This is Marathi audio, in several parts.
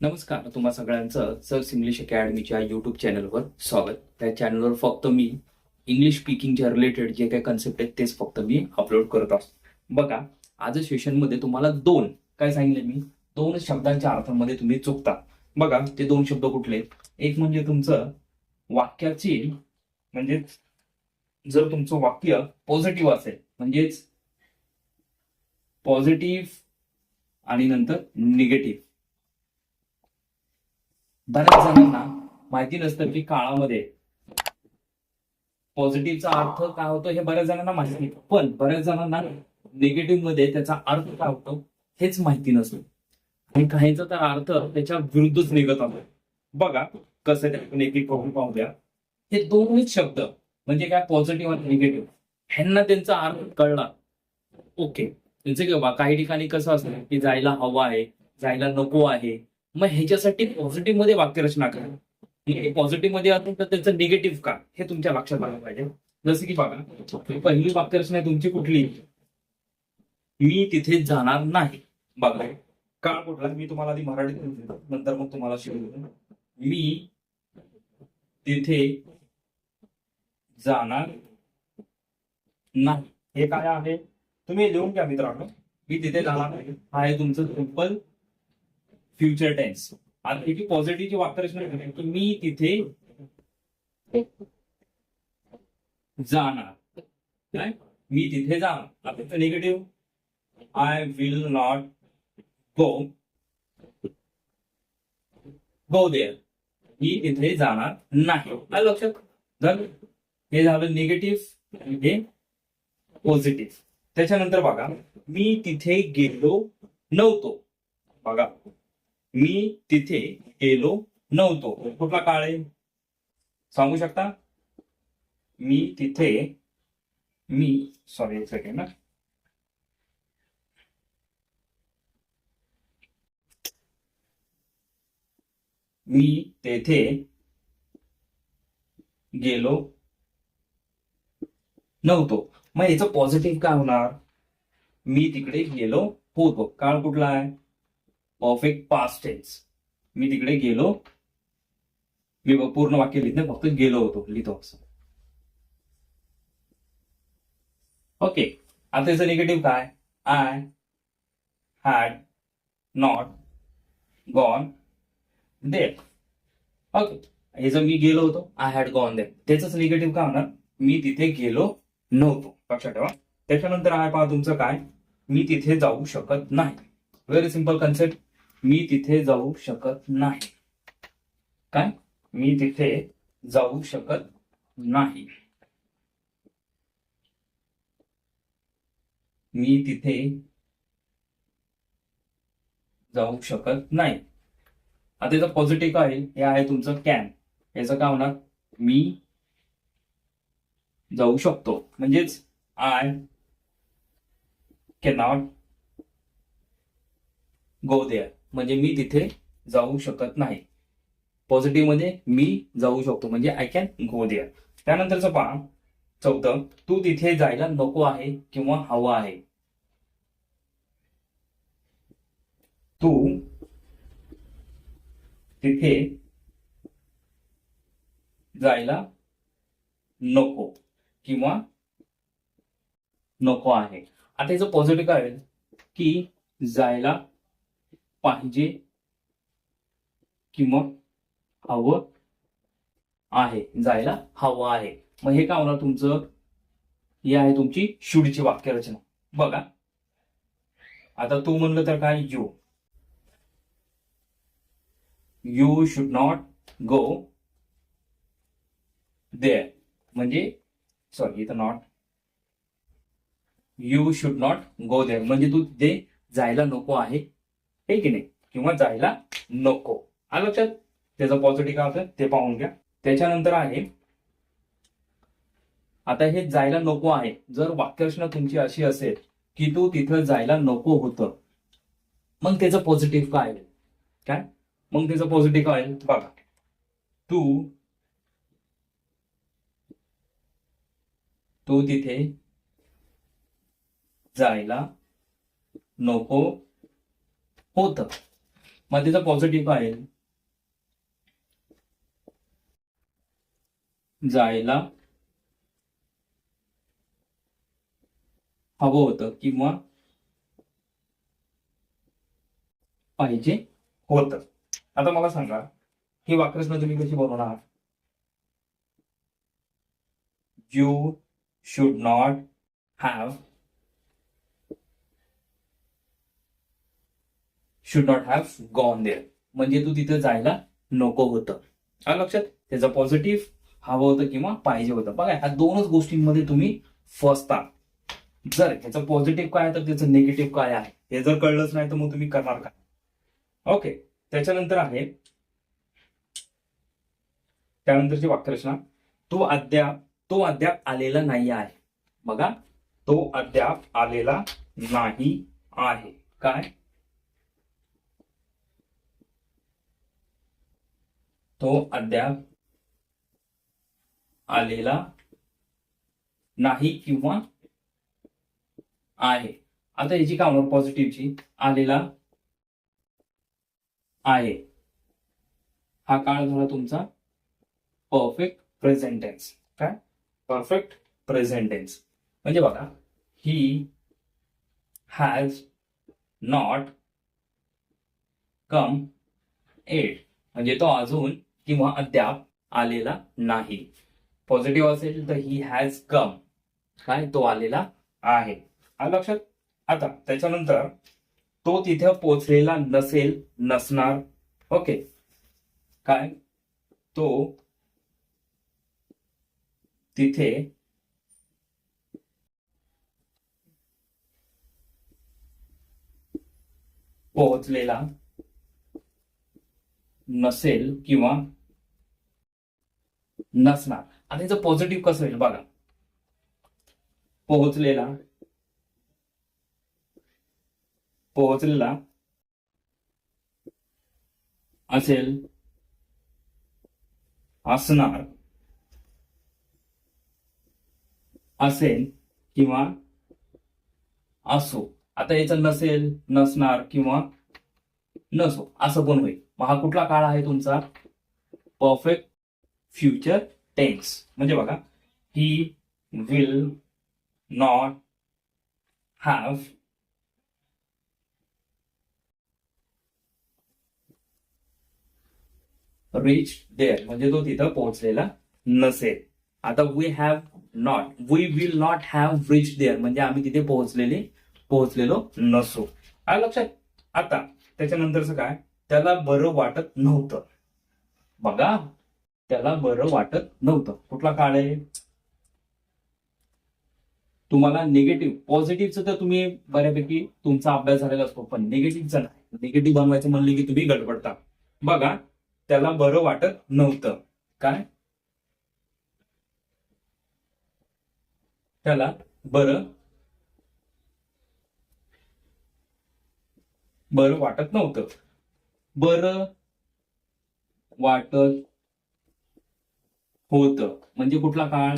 नमस्कार तुम्हा सगळ्यांचं सर्स इंग्लिश अकॅडमीच्या युट्यूब चॅनलवर स्वागत. त्या चॅनलवर फक्त मी इंग्लिश स्पीकिंगच्या रिलेटेड जे काही कन्सेप्ट आहेत तेच फक्त मी अपलोड करत असतो. बघा आज सेशनमध्ये तुम्हाला दोन काय सांगितले मी? दोन शब्दांच्या अर्थामध्ये तुम्ही चुकता. बघा ते दोन शब्द कुठले? एक म्हणजे तुमचं वाक्याची म्हणजेच जर तुमचं वाक्य पॉझिटिव्ह असेल म्हणजेच पॉझिटिव्ह आणि नंतर निगेटिव्ह बऱ्याच जणांना माहिती नसतं की काळामध्ये पॉझिटिव्हचा अर्थ काय होतो हे बऱ्याच जणांना माहिती नाही. पण बऱ्याच जणांना निगेटिव्हमध्ये त्याचा अर्थ काय होतो हेच माहिती नसतो. आणि काहींचा तर अर्थ त्याच्या विरुद्धच निघत असतो. बघा कसं ते आपण एक एक पाहूया हे दोनच शब्द म्हणजे काय पॉझिटिव्ह आणि निगेटिव्ह ह्यांना त्यांचा अर्थ कळला. ओके त्यांचं किंवा काही ठिकाणी कसं असतं की जायला हवं आहे जायला नको आहे. मग ह्याच्यासाठी पॉझिटिव्हमध्ये वाक्यरचना करा. पॉझिटिव्हमध्ये असेल तर त्याचं निगेटिव्ह का? हे तुमच्या लक्षात आलं पाहिजे. जसं की बघा पहिली वाक्यरचना आहे तुमची कुठली? मी तिथे जाणार नाही. बघा काळ कुठला? मी तुम्हाला आधी मराठीत देतो, नंतर मग तुम्हाला शिकवलं मी तिथे जाणार नाही. हे काय आहे? तुम्ही लिहून घ्या मित्रांनो. मी तिथे जाणार नाही. हा आहे तुमचं सिंपल फ्युचर टेन्स आता ही पॉझिटिव्हची वाक्यरचना की मी तिथे जाणार. मी तिथे जाणार. आता negative I will not go go there मी तिथे जाणार नाही. लक्षात झालं हे झालं निगेटिव्ह हे पॉझिटिव्ह त्याच्यानंतर बघा, मी तिथे गेलो नव्हतो. बघा. मी तिथे गेलो नव्हतो. कुठला काळ आहे? सांगू शकता? मी तिथे मी सॉरी एक सेकंड ना मी तेथे गेलो नव्हतो. मग याचं पॉझिटिव्ह काय होणार? मी तिकडे गेलो होतो. काळ कुठला आहे? परफेक्ट पास्ट टेन्स मी तिकडे गेलो. मी पूर्ण वाक्य लिहित नाही फक्त गेलो होतो लिहितो असं. ओके आता त्याचं निगेटिव्ह काय? I had not gone that okay हे जर मी गेलो होतो आय हॅड गॉन देट त्याच निगेटिव्ह काय होणार? मी तिथे गेलो नव्हतो. लक्षात ठेवा. त्याच्यानंतर आहे पहा तुमचं काय? मी तिथे जाऊ शकत नाही. व्हेरी सिंपल कन्सेप्ट मी तिथे जाऊ शकत नाही. काय? मी तिथे जाऊ शकत नाही. मी तिथे जाऊ शकत नाही. आता याचं पॉझिटिव्ह काय? आहे? हे आहे तुमचं कॅन याचं काय होणार? मी जाऊ शकतो. म्हणजेच आय कॅनॉट गो देअर म्हणजे मी तिथे जाऊ शकत नाही. पॉझिटिव्हमध्ये मी जाऊ शकतो. म्हणजे आय कॅन गो देअर त्यानंतरचं पहा. चौथं तू तिथे जायला नको आहे किंवा हवा आहे. तू तिथे जायला नको किंवा नको आहे. आता याचं पॉझिटिव्ह काय की जायला पाहिजे किंवा हवं आहे जायला हवं आहे. मग हे काय होणार तुमचं? ही आहे तुमची शुडची वाक्यरचना. बघा. आता तू म्हणलं तर काय? You you should not go there म्हणजे सॉरी इथं not you should not go there म्हणजे तू तिथे जायला नको आहे. हे की नाही? किंवा जायला नको. आलं लक्षात? त्याचं पॉझिटिव्ह काय होतं? ते पाहून घ्या. त्याच्यानंतर आहे आता हे जायला नको आहे. जर वाक्यरचना तुमची अशी असेल की तू तिथं जायला नको होतं मग त्याचं पॉझिटिव्ह काय? आहे काय? मग त्याचं पॉझिटिव्ह काय? बघा. तू तू तिथे जायला नको होत. मग त्याचा पॉझिटिव्ह आहे. जायला हवं होतं किंवा पाहिजे होत. आता मला सांगा ही वाक्यरचना तुम्ही कशी बनवणार you should not have should not have gone there म्हणजे तू तिथं जायला नको होतं. आलं लक्षात? त्याचं पॉझिटिव्ह हवं होतं किंवा पाहिजे होतं. बघा ह्या दोनच गोष्टींमध्ये तुम्ही फसता. जर ह्याचं पॉझिटिव्ह काय तर त्याचं निगेटिव्ह काय आहे? हे जर कळलंच नाही तर मग तुम्ही करणार काय? ओके त्याच्यानंतर आहे त्यानंतरची वाक्यरचना. तो अद्याप तो अद्याप आलेला नाही आहे. बघा तो अद्याप आलेला नाही आहे. काय? तो अद्याप आलेला नाही किंवा आहे. आता याची काउंटर पॉझिटिव्हची आलेला आहे. हा काळ झाला तुमचा परफेक्ट प्रेझेंट टेन्स काय? परफेक्ट प्रेझेंट टेन्स म्हणजे बघा he has not come yet म्हणजे तो अजून किंवा अद्याप आलेला नाही. पॉझिटिव्ह असेल तर ही हॅज कम काय? तो आलेला आहे. लक्षात? आता त्याच्यानंतर तो तिथे पोचलेला नसेल नसणार. ओके काय? तो तिथे पोहोचलेला नसेल किंवा नसणार. आणि याचं पॉझिटिव्ह कसं होईल बघा. पोहोचलेला पोहोचलेला असेल असणार. असेल किंवा असो. आता याचं नसेल नसणार किंवा नसो. असं पण होईल. मग हा कुठला काळ आहे तुमचा? परफेक्ट फ्युचर टेन्स म्हणजे बघा he will not have reach there म्हणजे तो तिथं पोहोचलेला नसेल. आता we have not we will not have reach there म्हणजे आम्ही तिथे पोहोचलेले पोहोचलेलो नसो. आलं लक्षात. आता त्याच्यानंतरच काय? त्याला बरं वाटत नव्हतं. बघा. त्याला बरं वाटत नव्हतं. कुठला काळ आहे? तुम्हाला निगेटिव्ह पॉझिटिव्हचं तर तुम्ही बऱ्यापैकी तुमचा अभ्यास झालेला असतो पण निगेटिव्हचं नाही. निगेटिव्ह बनवायचं म्हणले की तुम्ही गडबडता. बघा त्याला बरं वाटत नव्हतं. काय? त्याला बरं बरं वाटत नव्हतं. बरं वाटत होतं. म्हणजे कुठला काळ?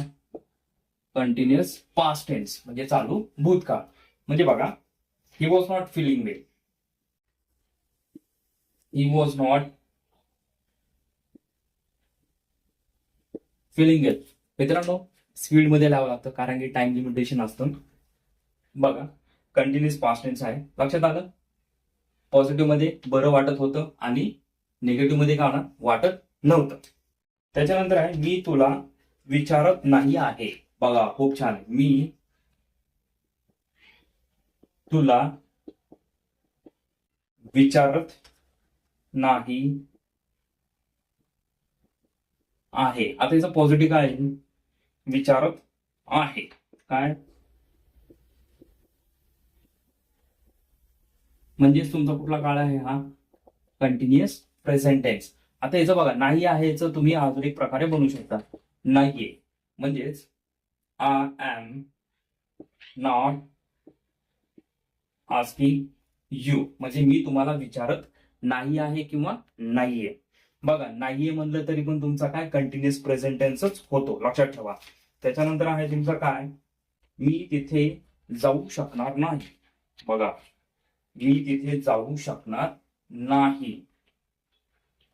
कंटिन्युअस पास्ट टेन्स म्हणजे चालू भूतकाळ. म्हणजे बघा he was not feeling well he was not feeling well मित्रांनो स्पीडमध्ये लावावं लागतं कारण की टाइम लिमिटेशन असतं. बघा कंटिन्युअस पास्ट टेन्स आहे. लक्षात आलं? पॉझिटिव्हमध्ये बरं वाटत होतं आणि निगेटिव्हमध्ये का होणार? वाटत नव्हतं. त्याच्यानंतर आहे मी तुला विचारत नाही आहे. बघा खूप छान. मी तुला विचारत नाही आहे. आता याचं पॉझिटिव्ह काय आहे? विचारत आहे. काय? म्हणजेच तुमचा कुठला काळ आहे हा? कंटिन्युअस प्रेझेंटेन्स आता याचं बघा नाही आहे याचं तुम्ही अजून एक प्रकारे बनवू शकता. नाहीये. म्हणजेच I am not asking you म्हणजे मी तुम्हाला विचारत नाही आहे किंवा नाहीये. बघा नाहीये म्हणलं तरी पण तुमचा काय कंटिन्युअस प्रेझेंट टेन्सच होतो. लक्षात ठेवा. त्याच्यानंतर आहे तुमचं काय? मी तिथे जाऊ शकणार नाही. बघा. मी तिथे जाऊ शकणार नाही.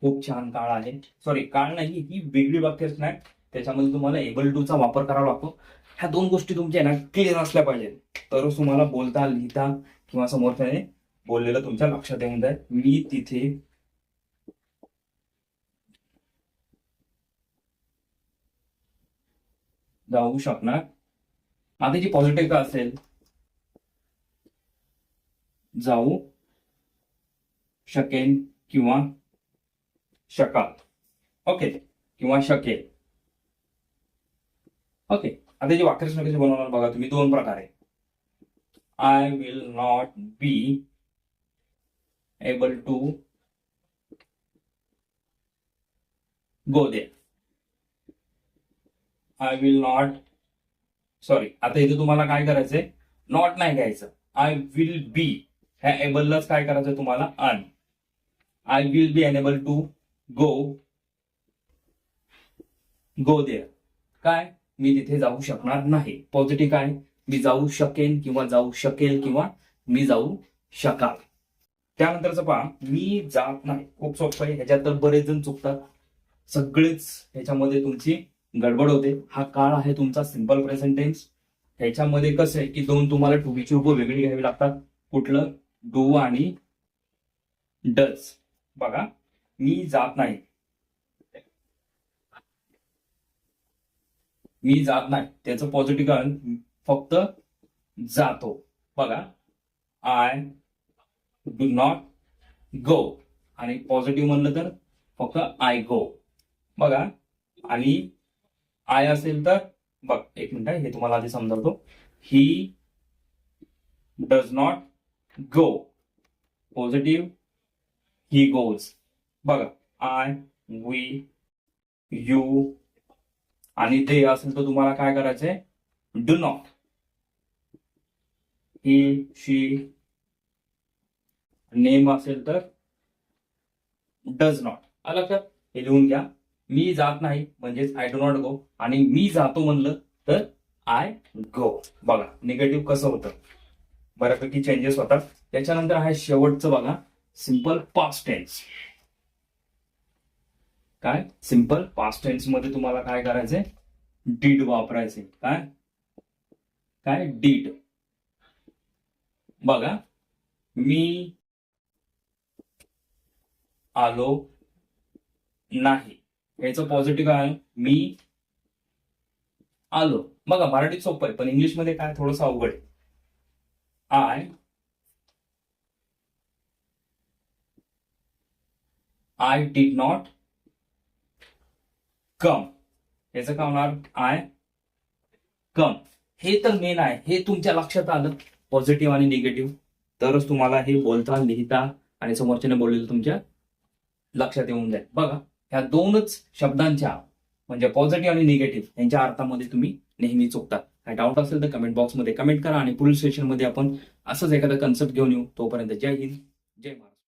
खूप छान काळ आहे. सॉरी काळ नाही ही वेगळी वाक्यरचना आहे त्याच्यामध्ये तुम्हाला एबल टू चा वापर करावा लागतो. ह्या दोन गोष्टी तुमच्या ना क्लिअर असल्या पाहिजेत. तरच तुम्हाला बोलता लिहिता किंवा समोरच्याने बोललेलं तुमच्या लक्षात येऊन जाईल. मी तिथे जाऊ शकणार. आता जी पॉझिटिव्ह असेल जाऊ शकेन किंवा शकाल ओके. किंवा शकेल. ओके. आता जे वाक्यरचना कशी बनवणार बघा तुम्ही. दोन प्रकार. आहे I will not be able to go there I will not sorry आता इथे तुम्हाला काय करायचंय? नॉट नाही घ्यायचं. आय विल बी ह्या एबललाच काय करायचं तुम्हाला? अन I will be enable to go go there काय? मी तिथे जाऊ शकणार नाही. पॉझिटिव्ह काय? मी जाऊ शकेन किंवा जाऊ शकेल किंवा मी जाऊ शकाल. त्यानंतरच पहा मी जात नाही. खूप सोपं आहे. ह्याच्यात तर बरेच जण चुकतात. सगळेच ह्याच्यामध्ये तुमची गडबड होते. हा काळ आहे तुमचा सिंपल प्रेझेंटेन्स ह्याच्यामध्ये कसं आहे की दोन तुम्हाला टूबीची रूप वेगळी घ्यावी लागतात. कुठलं? डू आणि डज बघा. मी जात नाही. मी जात नाही. त्याचं पॉझिटिव्ह कारण फक्त जातो. बघा. आय डू नॉट गो आणि पॉझिटिव्ह म्हणलं तर फक्त आय गो बघा. आणि आय असेल तर बघ एक मिनिट हे तुम्हाला आधी समजावतो. He does not go positive he goes बघा आय वी यू आणि ते असेल तर तुम्हाला काय करायचंय? Do not he she name असेल तर डज नॉट आलं लक्षात? हे लिहून घ्या. मी जात नाही म्हणजेच आय डो नॉट गो आणि मी जातो म्हणलं तर आय गो बघा निगेटिव्ह कसं होतं? बऱ्यापैकी चेंजेस होतात. त्याच्यानंतर आहे शेवटचं बघा. सिंपल पास्ट टेन्स काय? सिंपल पास्ट टेन्समध्ये तुम्हाला काय करायचंय? डीड वापरायचे काय? काय? डीड बघा. मी आलो नाही. याचं पॉझिटिव्ह आहे. मी आलो. बघा मराठीत सोपं आहे पण इंग्लिशमध्ये काय? थोडंसं अवघड आहे. I I did not come. याचं काय होणार? I come. हे तर मेन आहे. हे तुमच्या लक्षात आलं? पॉझिटिव्ह आणि निगेटिव्ह तरच तुम्हाला हे बोलता लिहिता आणि समोरच्याने बोललेलं तुमच्या लक्षात येऊन जाईल. बघा ह्या दोनच शब्दांच्या म्हणजे पॉझिटिव्ह आणि निगेटिव्ह यांच्या अर्थामध्ये तुम्ही नेहमी चुकता. काय डाऊट असेल तर कमेंट बॉक्समध्ये कमेंट करा आणि पुढील सेशनमध्ये आपण असंच एखादा कन्सेप्ट घेऊन येऊ. तोपर्यंत जय हिंद जय महाराज